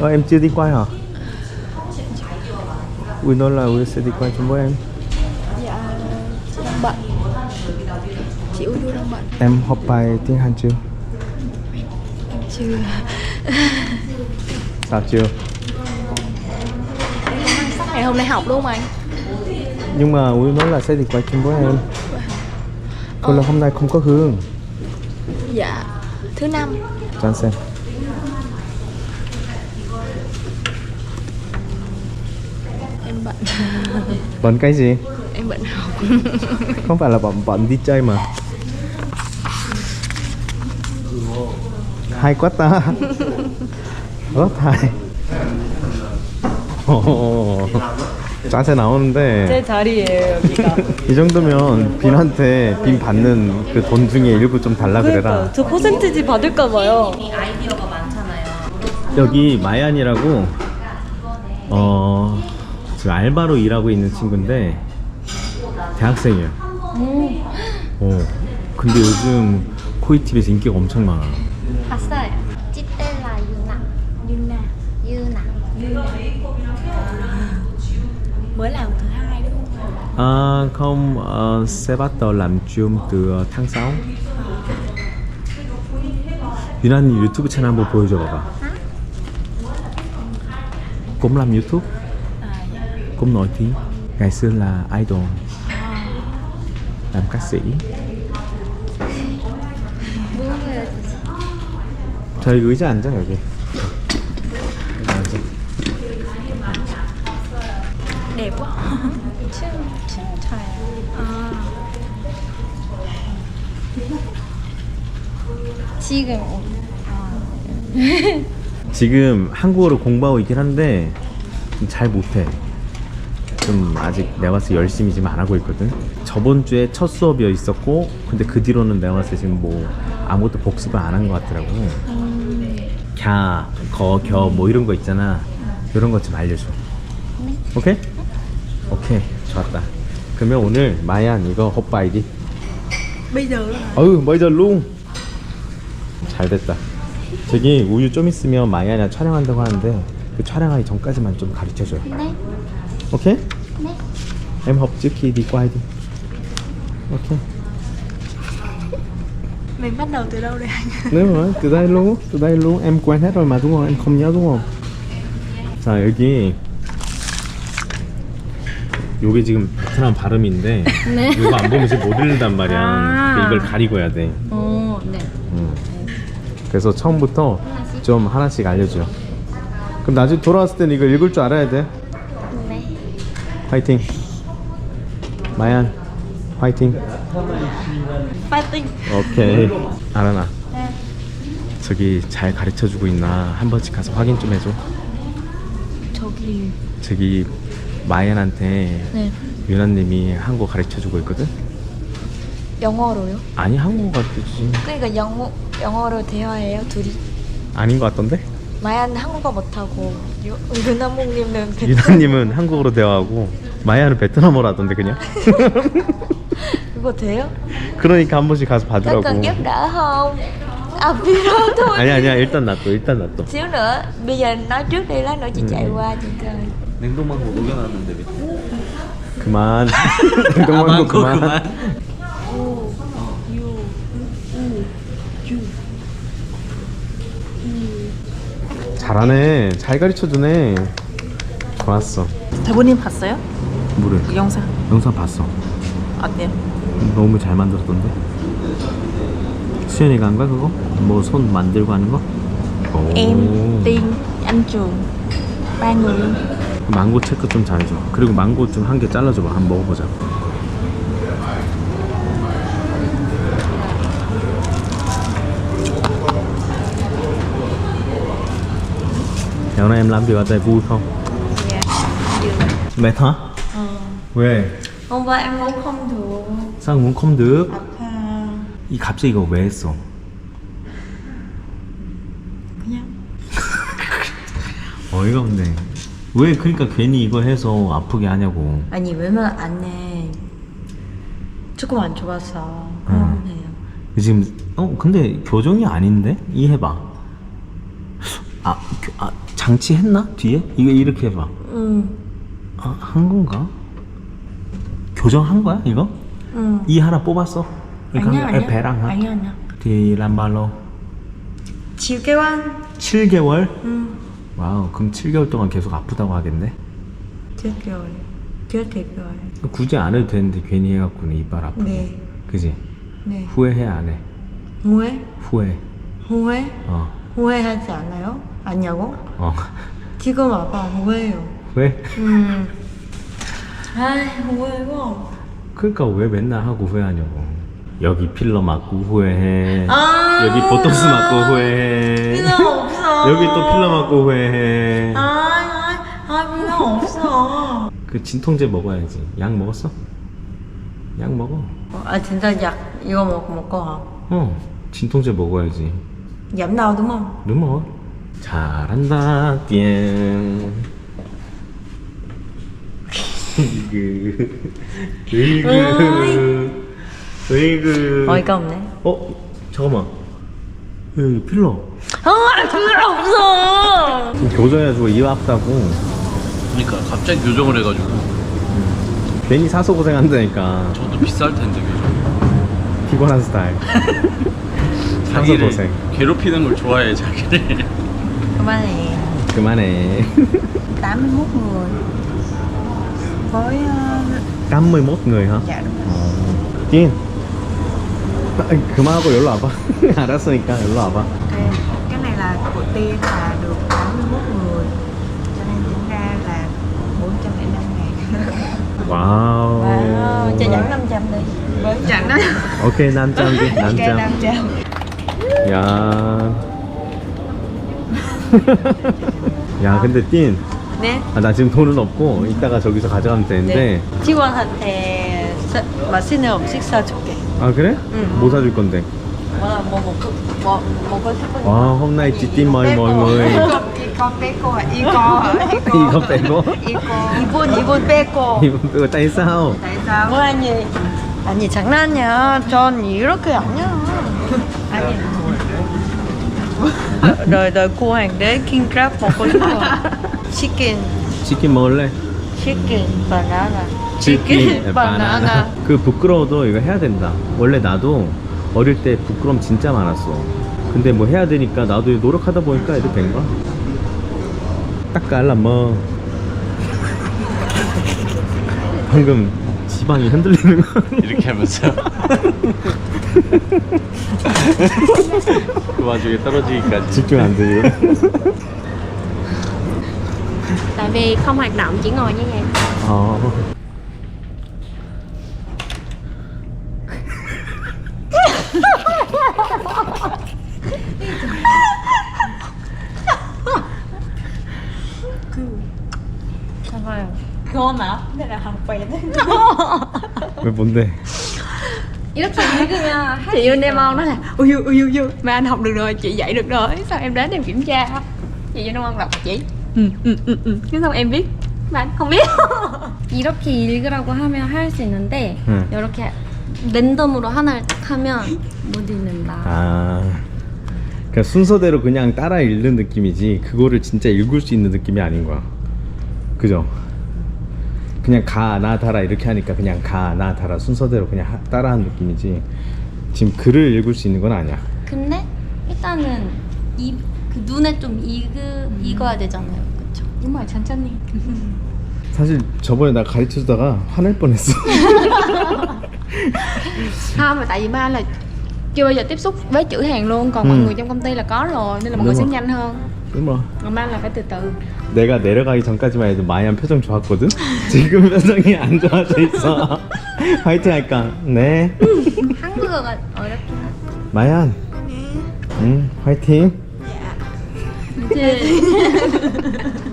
Ờ, em chưa đi quay hả? Ui nói là Ui sẽ đi quay chung với em. Dạ Chị đang bận. Chị Ui đang bận. Em học bài tiếng Hàn chưa? Chưa. Sao chưa? Sách ngày hôm nay học đúng không anh? Nhưng mà Ui nói là sẽ đi quay chung với em. Còn là hôm nay không có Hương. Dạ Thứ năm. Cho anh xem Em bận Bận cái gì? Em bận học Không phải là bọn bọn đi chơi mà Hay quá ta Rất hay 오, 짜세 나오는데 자리예요 여기가. 이 정도면 빈한테 빈 받는 그 돈 중에 일부 좀 달라 그래라 그러니까 저 퍼센티지 받을까 봐요. 여기 마얀이라고 어 지금 알바로 일하고 있는 친구인데 대학생이에요. 어 근데 요즘 코이팁에서 인기가 엄청 많아. 봤어요 Nặng Yuna Dư Nặng Mới làm thứ hai đúng không? À không, uh, sẽ bắt đầu làm 줌 từ tháng 6 유난히 유튜브 채널 한번 보여줘 봐봐 cũng làm YouTube cũng nổi tiếng ngày xưa là idol làm ca sĩ 저희 의자 앉아 여기 앉아. Đẹp quá 칭, 칭찬 아 지금 지금 한국어를 공부하고 있긴 한데 좀잘 못해. 좀 아직 내가 봤을 때 열심히 지금 안 하고 있거든. 저번 주에 첫 수업이 있었고, 근데 그 뒤로는 내가 봤을 때 지금 뭐 아무것도 복습을 안 한 것 같더라고. 갸, 거, 겨, 뭐 이런 거 있잖아. 이런 것 좀 알려줘. 오케이? 오케이, 좋았다. 그러면 오늘 마얀 이거 헛바이디. Bây giờ là 어유 먼저 룽. 잘 됐다. 저기 우유 좀 있으면 마야나 촬영한다고 하는데 그 촬영하기 전까지만 좀 가르쳐 줘요. 네 오케이? 네 Em học trước khi đi quay đi. Ok. Mình bắt đầu từ đâu đây anh? Nếu rồi, từ đây luôn, từ đây luôn. Em quen hết rồi mà đúng không? Em không nhớ đúng không? 자 여기 요게 지금 베트남 발음인데 이거 안 보면 지금 못 읽는단 말이야. 아. 이걸 가리고 해야 돼. Ồ, 네 음. 그래서 처음부터 좀 하나씩 알려줘. 그럼 나중에 돌아왔을 때는 이거 읽을 줄 알아야 돼. 네 화이팅. 마얀, 화이팅. Fighting 오케이. 알아나. 저기 잘 가르쳐주고 있나 한 번씩 가서 확인 좀 해줘. 저기 저기 마얀한테 네 유나님이 한국어 가르쳐주고 있거든. 영어로요? 아니 한국어 가르쳐주지. 그러니까 영어, 영어로 대화해요 둘이 아닌 것 같던데? 마야는 한국어 못하고 유, 유나몽님은 베트 유나님은 한국어로 대화하고 마야는 베트남어로 하던데 그냥. 그거 돼요? 그러니까 한 번씩 가서 받으라고. cần giúp đỡ không? À video thôi 아니 아니야 일단 놔둬 일단 놔둬. Xíu nữa Bây giờ nói trước đi lát nữa chị chạy qua chị coi 냉동망고 녹여놨는데 밑에. 그만. 냉동망고 그만. 잘하네. 잘 가르쳐주네. 좋았어. 대본님 봤어요? 뭐를? 그 영상 영상 봤어. 어때요? 너무 잘 만들었던데. 수연이가 한 거야 그거? 뭐 손 만들고 하는 거? 오. Em, Tiên, anh Trường ba người 망고 체크 좀 잘해줘. 그리고 망고 좀 한 개 잘라줘봐. 한번 먹어보자. Dạo này em làm việc ở đây vui không? Dạ Mệt hả? 왜? Qua em không được không được? à, 이 갑자기 이거 왜 했어? 그냥 어이가 없네. 왜 그러니까 괜히 이거 해서 아프게 하냐고. 아니 왜냐면 안에 조금 안 좋아서 음. 그런 해요 지금 어 근데 교정이 아닌데 이 해봐. 아, 교- 아 장치 했나? 뒤에? 이거 이렇게 해봐. 응. 아, 한 건가? 교정한 거야 이거? 응. 이 하나 뽑았어? 아니야, 아니야. 배랑 하? 아니야, 아니야. Bao lâu? 7개월? 7개월? 응. 와우 그럼 7개월 동안 계속 아프다고 하겠네? 7개월. 7개월. 굳이 안 해도 되는데 괜히 해갖고는 이빨 아프고 네. 그지? 네. 후회해 안 해? 후회? 후회 후회? 어 후회하지 않아요? 아니냐고? 어. 지금 아빠 후회해요. 왜? 음. 아이, 후회고. 그러니까 왜 맨날 하고 후회하냐고 여기 필러 맞고 후회해 아. 여기 보톡스 맞고 후회해 필요 없어. 여기 또 필러 맞고 후회해 아, 아, 아, 필요 없어. 그 진통제 먹어야지 약 먹었어? 약 먹어 아, 진짜 약 이거 먹고 먹고? 어 진통제 먹어야지 đúng không? đúng rồi 잘한다 띠엔 으이그 으이그 으이그 어이가 없네. 어? 잠깐만 여기 필러 아, 필요 없어. 교정해주고 이 아프다고 그러니까 갑자기 교정을 해가지고 괜히 사서 고생한다니까 저도 비쌀 텐데 교정. 피곤한 스타일 사서 자기를 고생 괴롭히는 걸 좋아해 자기를. 그만해. 그만해 81 người. Với uh, 81 người hả? dạ đúng rồi. 어. 찐 아, 그만하고 여기로 와봐 알았으니까 여기로 와봐 Ok, cái này là của tiên là được 81 người. Cho nên tính ra là 405 ngàn. 와우 Wow, cho dẫn 500 đi. Với dẫn đó. 오케이 난짱 디 Ok, 난짱 500. 야. 야 근데 띵. 네. 아, 나 지금 돈은 없고 이따가 저기서 가져가면 되는데. 직원한테 사- 맛있는 음식 사줄게. 아 그래? 응. 뭐 사줄 건데? 뭐, 뭐 먹고 뭐 먹고 싶은 거. 와 tin mời mọi người. 이거 빼고 이거 이거 빼고? 이거 이분 이분 빼고. tại sao? Tại sao? 뭐 아니 아니 장난이야. 전 이렇게 아니야. 아니. đời đời cua hoàng đế king crab một con chicken 치킨 먹을래? chicken banana 치킨 바나나. 그 부끄러워도 이거 해야 된다. 원래 나도 어릴 때 부끄럼 진짜 많았어. 근데 뭐 해야 되니까 나도 노력하다 보니까 이렇게 된 거야. 딱 깔라 뭐. 방금 지방이 흔들리는 거. 이렇게 하면서 그 와중에 떨어지기까지. 집중 안 되지. tại vì không hoạt động chỉ ngồi như vậy 어. 잠깐만요 그거 나? 근데 나 học về đấy 왜 뭔데? 이렇게 읽으면 할 chị 수 Uyên em 있어요. ông nói là ui ui ui ui mà anh học được rồi chị dạy được rồi sao em đến em kiểm tra chị Uyên ông đọc chị ừ ừ ừ cái xong em biết anh không biết 이렇게 읽으라고 하면 할 수 있는데 응. 이렇게 랜덤으로 하나를 딱 하면 못 읽는다. 아. 그냥 순서대로 그냥 따라 읽는 느낌이지 그거를 진짜 읽을 수 있는 느낌이 아닌 거야. 그죠? 그냥 가, 나, 달아 이렇게 하니까 그냥 가, 나, 달아 순서대로 그냥 하- 따라하는 느낌이지 지금 글을 읽을 수 있는 건 아니야. 근데 일단은 이, 그 눈에 좀 익, 익어야 되잖아요. 그쵸? đúng rồi 천천히 사실 저번에 나 가르쳐 주다가 화낼 뻔했어. không mà tại vì ba là chưa bao giờ tiếp xúc với chữ Hàn luôn còn mọi Ừ. người trong công ty là có rồi nên là mọi Đúng người sẽ rồi. nhanh hơn 뭐 còn ba là phải từ từ 내가 내려가기 전까지만 해도 마이한 표정 좋았거든. 지금 표정이 안 좋아져 있어. 화이팅 할까? 네. 한국어가 어렵긴 하죠. 마얀. 응, 화이팅. 이제